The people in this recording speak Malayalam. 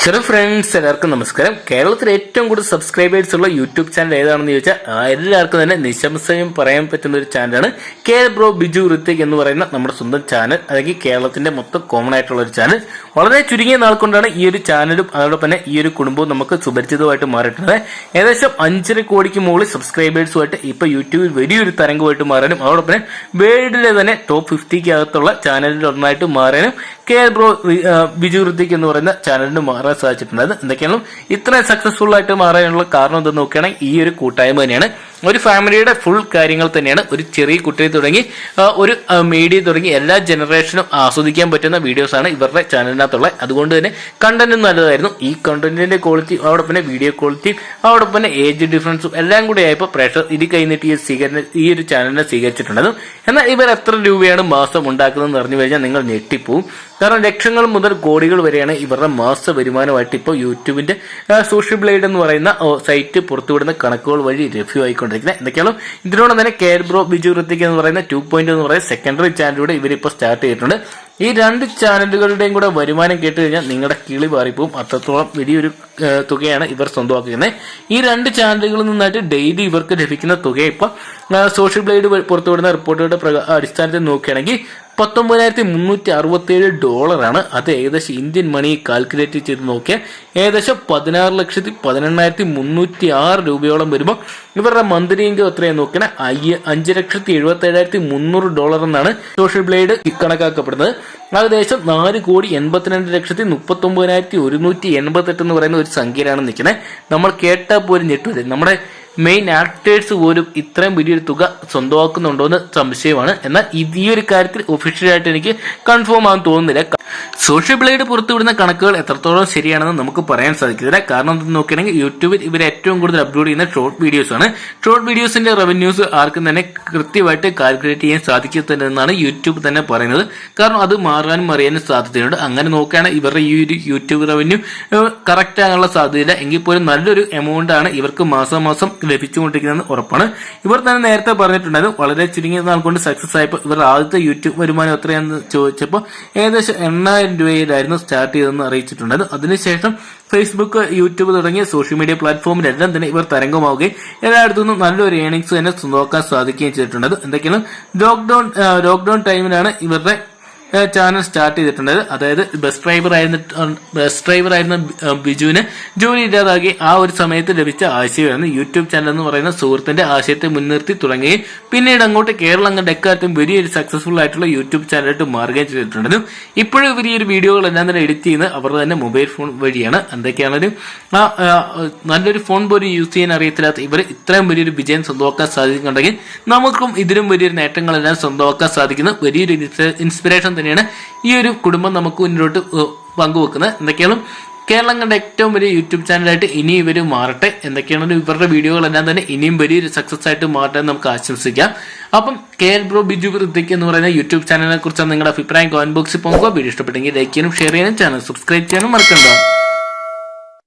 ഹലോ ഫ്രണ്ട്സ് എല്ലാവർക്കും നമസ്കാരം. കേരളത്തിൽ ഏറ്റവും കൂടുതൽ സബ്സ്ക്രൈബേഴ്സ് ഉള്ള യൂട്യൂബ് ചാനൽ ഏതാണെന്ന് ചോദിച്ചാൽ എല്ലാവർക്കും തന്നെ നിശംസയും പറയാൻ പറ്റുന്ന ഒരു ചാനലാണ് കെ ബ്രോ ബിജു ഋത്തിക് എന്ന് പറയുന്ന നമ്മുടെ സ്വന്തം ചാനൽ അല്ലെങ്കിൽ കേരളത്തിന്റെ മൊത്തം കോമൺ ആയിട്ടുള്ള ഒരു ചാനൽ വളരെ ചുരുങ്ങിയ നാൾ കൊണ്ടാണ് ഈ ഒരു ചാനലും അതോടൊപ്പം തന്നെ ഈ ഒരു കുടുംബവും നമുക്ക് സുപരിചിതമായിട്ട് മാറിയിട്ടുള്ളത്. ഏകദേശം അഞ്ചര കോടിക്ക് മുകളിൽ സബ്സ്ക്രൈബേഴ്സുമായിട്ട് ഇപ്പൊ യൂട്യൂബിൽ വലിയൊരു തരംഗമായിട്ട് മാറാനും അതോടൊപ്പം തന്നെ വേൾഡിലെ തന്നെ ടോപ്പ് ഫിഫ്റ്റിക്ക് അകത്തുള്ള ചാനലിൽ ഒന്നായിട്ട് മാറാനും കെ ബ്രോ ബിജു ഋത്തിക് എന്ന് പറയുന്ന ചാനലിന് മാറാൻ സാധിച്ചിട്ടുണ്ട് എന്തൊക്കെയാണ് ഇത്രയും സക്സസ്ഫുൾ ആയിട്ട് മാറാനുള്ള കാരണം എന്തെന്ന് നോക്കുകയാണെങ്കിൽ ഈ ഒരു കൂട്ടായ്മ തന്നെയാണ്. ഒരു ഫാമിലിയുടെ ഫുൾ കാര്യങ്ങൾ തന്നെയാണ് ഒരു ചെറിയ കുട്ടിയെ തുടങ്ങി ഒരു മീഡിയ തുടങ്ങി എല്ലാ ജനറേഷനും ആസ്വദിക്കാൻ പറ്റുന്ന വീഡിയോസ് ആണ് ഇവരുടെ ചാനലിനകത്തുള്ളത് അതുകൊണ്ട് തന്നെ കണ്ടന്റും നല്ലതായിരുന്നു. ഈ കണ്ടന്റിന്റെ ക്വാളിറ്റി അതോടൊപ്പം പിന്നെ വീഡിയോ ക്വാളിറ്റി അതോടൊപ്പം പിന്നെ ഏജ് ഡിഫറൻസും എല്ലാം കൂടി ആയപ്പോൾ പ്രഷർ ഇത് കഴിഞ്ഞിട്ട് ഈ സ്വീകരണ ഈ ഒരു ചാനലിനെ സ്വീകരിച്ചിട്ടുണ്ടത് എന്നാൽ ഇവർ എത്ര രൂപയാണ് മാസം ഉണ്ടാക്കുന്നതെന്ന് അറിഞ്ഞു കഴിഞ്ഞാൽ നിങ്ങൾ ഞെട്ടിപ്പോവും. കാരണം ലക്ഷങ്ങൾ മുതൽ കോടികൾ വരെയാണ് ഇവരുടെ മാസ വരുമാനമായിട്ട് ഇപ്പോൾ യൂട്യൂബിന്റെ സോഷ്യൽ ബ്ലേഡ് എന്ന് പറയുന്ന സൈറ്റ് പുറത്തുവിടുന്ന കണക്കുകൾ വഴി ലഭ്യമായിക്കൊണ്ടിരിക്കുന്നത് എന്തൊക്കെയാണ്? ഇതിനോട് തന്നെ കേർ ബ്രോ ബിജു ഋത്തിക് എന്ന് പറയുന്ന ടു പോയിന്റ് എന്ന് പറയുന്ന സെക്കൻഡറി ചാനലിലൂടെ ഇവരിപ്പോൾ സ്റ്റാർട്ട് ചെയ്തിട്ടുണ്ട്. ഈ രണ്ട് ചാനലുകളുടെയും കൂടെ വരുമാനം കേട്ട് കഴിഞ്ഞാൽ നിങ്ങളുടെ കിളി പാറിപ്പോവും അത്രത്തോളം വലിയൊരു തുകയാണ് ഇവർ സ്വന്തമാക്കുന്നത്. ഈ രണ്ട് ചാനലുകളിൽ നിന്നായിട്ട് ഡെയിലി ഇവർക്ക് ലഭിക്കുന്ന തുക ഇപ്പോൾ സോഷ്യൽ ബ്ലേഡ് പുറത്തുവിടുന്ന റിപ്പോർട്ടുകളുടെ അടിസ്ഥാനത്തിൽ നോക്കുകയാണെങ്കിൽ പത്തൊമ്പതിനായിരത്തി മുന്നൂറ്റി അറുപത്തി ഏഴ് ഡോളറാണ് അത് ഏകദേശം ഇന്ത്യൻ മണി കാൽക്കുലേറ്റ് ചെയ്ത് നോക്കിയാൽ ഏകദേശം പതിനാറ് ലക്ഷത്തി പതിനെണ്ണായിരത്തി മുന്നൂറ്റി ആറ് രൂപയോളം വരുമ്പോൾ ഇവരുടെ മന്ത്ലി ഇൻകം എത്രയാണ് നോക്കിയാൽ അയ്യ അഞ്ച് ലക്ഷത്തി എഴുപത്തി ഏഴായിരത്തി മുന്നൂറ് ഡോളർ എന്നാണ് സോഷ്യൽ ബ്ലേഡ് കണക്കാക്കപ്പെടുന്നത്. ഏകദേശം നാല് കോടി എൺപത്തിരണ്ട് ലക്ഷത്തി മുപ്പത്തി ഒമ്പതിനായിരത്തി ഒരുന്നൂറ്റി എൺപത്തെട്ട് എന്ന് പറയുന്ന ഒരു സംഖ്യയിലാണ് നിൽക്കുന്നത് നമ്മൾ കേട്ടാൽ പോലും ഞെട്ടൂല നമ്മുടെ മെയിൻ ആക്ടേഴ്സ് പോലും ഇത്രയും വലിയൊരു തുക സ്വന്തമാക്കുന്നുണ്ടോ എന്ന് സംശയമാണ്. എന്നാൽ ഈ ഒരു കാര്യത്തിൽ ഒഫീഷ്യലായിട്ട് എനിക്ക് കൺഫേം ആകാൻ തോന്നുന്നില്ല. സോഷ്യൽ ബ്ലേഡ് പുറത്തുവിടുന്ന കണക്കുകൾ എത്രത്തോളം ശരിയാണെന്ന് നമുക്ക് പറയാൻ സാധിക്കില്ല. കാരണം നോക്കുകയാണെങ്കിൽ യൂട്യൂബിൽ ഇവർ ഏറ്റവും കൂടുതൽ അപ്ലോഡ് ചെയ്യുന്ന ഷോർട്ട് വീഡിയോസ് ആണ്. ഷോർട്ട് വീഡിയോസിന്റെ റവന്യൂസ് ആർക്കും തന്നെ കൃത്യമായിട്ട് കാൽക്കുലേറ്റ് ചെയ്യാൻ സാധിക്കത്തില്ലെന്നാണ് യൂട്യൂബ് തന്നെ പറയുന്നത്. കാരണം അത് മാറാനും അറിയാനും സാധ്യതയുണ്ട്. അങ്ങനെ നോക്കുകയാണെങ്കിൽ ഇവരുടെ ഈ ഒരു യൂട്യൂബ് റവന്യൂ കറക്റ്റ് ആകാനുള്ള സാധ്യതയില്ല. എങ്കിൽ പോലും നല്ലൊരു എമൗണ്ട് ആണ് ഇവർക്ക് മാസം മാസം ലഭിച്ചുകൊണ്ടിരിക്കുന്നത് ഉറപ്പാണ്. ഇവർ തന്നെ നേരത്തെ പറഞ്ഞിട്ടുണ്ടായിരുന്നു. വളരെ ചുരുങ്ങിയ നാൾ കൊണ്ട് സക്സസ് ആയപ്പോൾ ഇവരുടെ ആദ്യത്തെ യൂട്യൂബ് വരുമാനം എത്രയാണെന്ന് ചോദിച്ചപ്പോൾ ഏകദേശം എണ്ണായിരം രൂപയിലായിരുന്നു സ്റ്റാർട്ട് ചെയ്തതെന്ന് അറിയിച്ചിട്ടുണ്ടായിരുന്നു. അതിനുശേഷം ഫേസ്ബുക്ക് യൂട്യൂബ് തുടങ്ങിയ സോഷ്യൽ മീഡിയ പ്ലാറ്റ്ഫോമിലെല്ലാം തന്നെ ഇവർ തരംഗമാവുകയും എല്ലായിടത്തു നിന്നും നല്ലൊരു ഏണിങ്സ് തന്നെ നോക്കാൻ സാധിക്കുകയും ചെയ്തിട്ടുണ്ട് എന്തൊക്കെയാണ്? ലോക്ക്ഡൌൺ ലോക്ക്ഡൌൺ ടൈമിലാണ് ഇവരുടെ ചാനൽ സ്റ്റാർട്ട് ചെയ്തിട്ടുണ്ട്. അതായത് ബസ് ഡ്രൈവർ ആയിരുന്ന ബസ് ഡ്രൈവർ ആയിരുന്ന ബിജുവിന് ജോലി ഇല്ലാതാക്കി ആ ഒരു സമയത്ത് ലഭിച്ച ആശയമായിരുന്നു യൂട്യൂബ് ചാനൽ എന്ന് പറയുന്ന സുഹൃത്തിന്റെ ആശയത്തെ മുൻനിർത്തി തുടങ്ങുകയും പിന്നീട് അങ്ങോട്ട് കേരളം കണ്ട എക്കാലത്തും വലിയൊരു സക്സസ്ഫുൾ ആയിട്ടുള്ള യൂട്യൂബ് ചാനലായിട്ട് മാറുകയും ചെയ്തിട്ടുണ്ടായിരുന്നു ഇപ്പോഴും ഇവർ ഈ ഒരു വീഡിയോകളെല്ലാം തന്നെ എഡിറ്റ് ചെയ്യുന്നത് അവരുടെ തന്നെ മൊബൈൽ ഫോൺ വഴിയാണ്. എന്തൊക്കെയാണെങ്കിലും ആ, നല്ലൊരു ഫോൺ പോലും യൂസ് ചെയ്യാൻ അറിയത്തില്ലാത്ത ഇവർ ഇത്രയും വലിയൊരു വിജയം സ്വന്തമാക്കാൻ സാധിക്കുന്നുണ്ടെങ്കിൽ നമുക്കും ഇതിലും വലിയൊരു നേട്ടങ്ങളെല്ലാം സ്വന്തമാക്കാൻ സാധിക്കുന്ന വലിയൊരു ഇൻസ്പിറേഷൻ തന്നെയാണ് ഈ ഒരു കുടുംബം നമുക്ക് മുന്നോട്ട് പങ്കുവെക്കുന്നത്. എന്തൊക്കെയാണ്? കേരളം കണ്ട ഏറ്റവും വലിയ യൂട്യൂബ് ചാനലായിട്ട് ഇനി ഇവർ മാറട്ടെ. എന്തൊക്കെയാണ് ഇവരുടെ വീഡിയോകളെല്ലാം തന്നെ ഇനിയും വലിയൊരു സക്സസ് ആയിട്ട് മാറട്ടെ നമുക്ക് ആശംസിക്കാം. അപ്പം കെ എൽ ബ്രോ ബിജു വൃത്തിക്ക് എന്ന് പറയുന്ന യൂട്യൂബ് ചാനലിനെ കുറിച്ച് നിങ്ങളുടെ അഭിപ്രായം കോമന്റ് ബോക്സിൽ പോകുക വീഡിയോ ഇഷ്ടപ്പെട്ടെങ്കിൽ ലൈക്ക് ചെയ്യാനും ഷെയർ ചെയ്യാനും ചാനൽ സബ്സ്ക്രൈബ് ചെയ്യാനും മറക്കണ്ട.